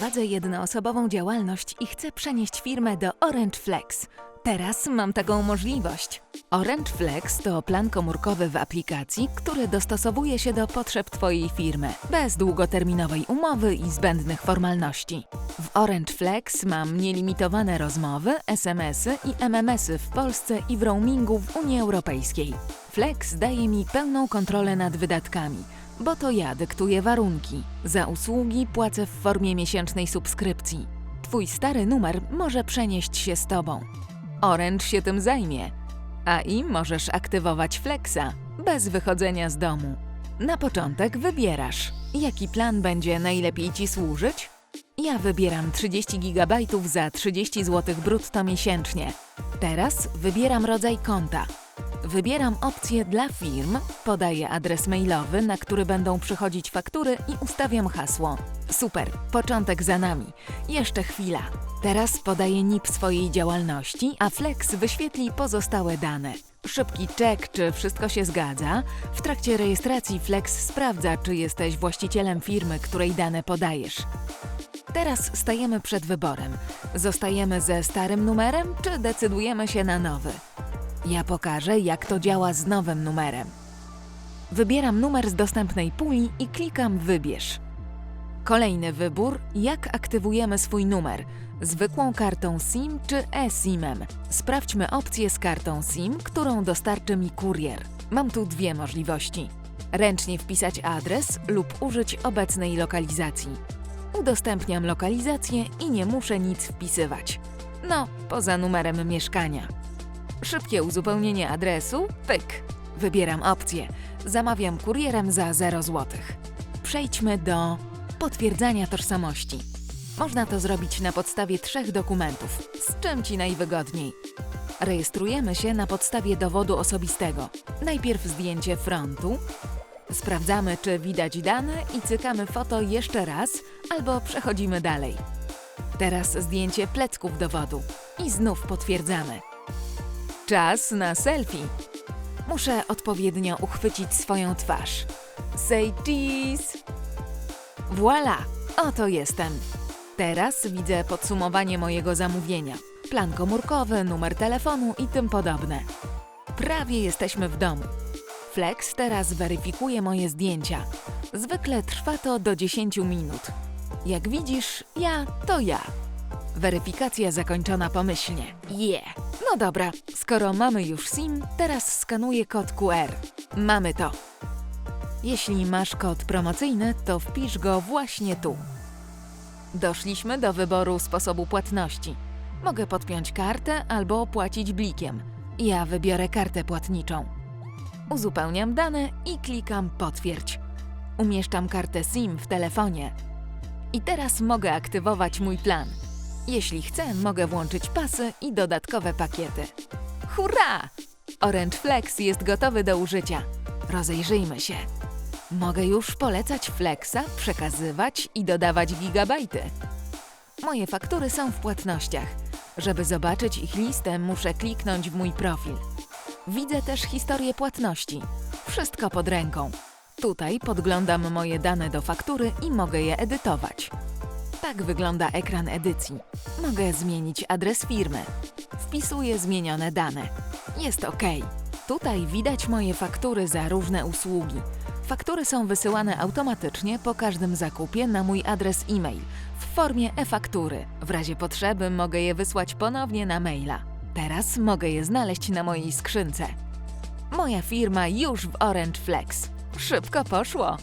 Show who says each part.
Speaker 1: Prowadzę jednoosobową działalność i chcę przenieść firmę do Orange Flex. Teraz mam taką możliwość. Orange Flex to plan komórkowy w aplikacji, który dostosowuje się do potrzeb Twojej firmy, bez długoterminowej umowy i zbędnych formalności. W Orange Flex mam nielimitowane rozmowy, SMS-y i MMS-y w Polsce i w roamingu w Unii Europejskiej. Flex daje mi pełną kontrolę nad wydatkami, bo to ja dyktuję warunki. Za usługi płacę w formie miesięcznej subskrypcji. Twój stary numer może przenieść się z Tobą. Orange się tym zajmie. A i możesz aktywować Flexa bez wychodzenia z domu. Na początek wybierasz, jaki plan będzie najlepiej Ci służyć. Ja wybieram 30 GB za 30 zł brutto miesięcznie. Teraz wybieram rodzaj konta. Wybieram opcję dla firm, podaję adres mailowy, na który będą przychodzić faktury i ustawiam hasło. Super, początek za nami. Jeszcze chwila. Teraz podaję NIP swojej działalności, a Flex wyświetli pozostałe dane. Szybki czek, czy wszystko się zgadza. W trakcie rejestracji Flex sprawdza, czy jesteś właścicielem firmy, której dane podajesz. Teraz stajemy przed wyborem. Zostajemy ze starym numerem, czy decydujemy się na nowy? Ja pokażę, jak to działa z nowym numerem. Wybieram numer z dostępnej puli i klikam Wybierz. Kolejny wybór, jak aktywujemy swój numer. Zwykłą kartą SIM czy eSIM-em. Sprawdźmy opcję z kartą SIM, którą dostarczy mi kurier. Mam tu dwie możliwości. Ręcznie wpisać adres lub użyć obecnej lokalizacji. Udostępniam lokalizację i nie muszę nic wpisywać. No, poza numerem mieszkania. Szybkie uzupełnienie adresu, pyk. Wybieram opcję. Zamawiam kurierem za 0 zł. Przejdźmy do potwierdzania tożsamości. Można to zrobić na podstawie trzech dokumentów. Z czym Ci najwygodniej? Rejestrujemy się na podstawie dowodu osobistego. Najpierw zdjęcie frontu. Sprawdzamy, czy widać dane i cykamy foto jeszcze raz, albo przechodzimy dalej. Teraz zdjęcie plecków dowodu. I znów potwierdzamy. Czas na selfie. Muszę odpowiednio uchwycić swoją twarz. Say cheese! Voila! Oto jestem. Teraz widzę podsumowanie mojego zamówienia. Plan komórkowy, numer telefonu i tym podobne. Prawie jesteśmy w domu. Flex teraz weryfikuje moje zdjęcia. Zwykle trwa to do 10 minut. Jak widzisz, ja to ja. Weryfikacja zakończona pomyślnie. Yeah! No dobra, skoro mamy już SIM, teraz skanuję kod QR. Mamy to. Jeśli masz kod promocyjny, to wpisz go właśnie tu. Doszliśmy do wyboru sposobu płatności. Mogę podpiąć kartę albo płacić blikiem. Ja wybiorę kartę płatniczą. Uzupełniam dane i klikam potwierdź. Umieszczam kartę SIM w telefonie. I teraz mogę aktywować mój plan. Jeśli chcę, mogę włączyć pasy i dodatkowe pakiety. Hurra! Orange Flex jest gotowy do użycia. Rozejrzyjmy się. Mogę już polecać Flexa, przekazywać i dodawać gigabajty. Moje faktury są w płatnościach. Żeby zobaczyć ich listę, muszę kliknąć w mój profil. Widzę też historię płatności. Wszystko pod ręką. Tutaj podglądam moje dane do faktury i mogę je edytować. Tak wygląda ekran edycji. Mogę zmienić adres firmy. Wpisuję zmienione dane. Jest OK. Tutaj widać moje faktury za różne usługi. Faktury są wysyłane automatycznie po każdym zakupie na mój adres e-mail w formie e-faktury. W razie potrzeby mogę je wysłać ponownie na maila. Teraz mogę je znaleźć na mojej skrzynce. Moja firma już w Orange Flex. Szybko poszło.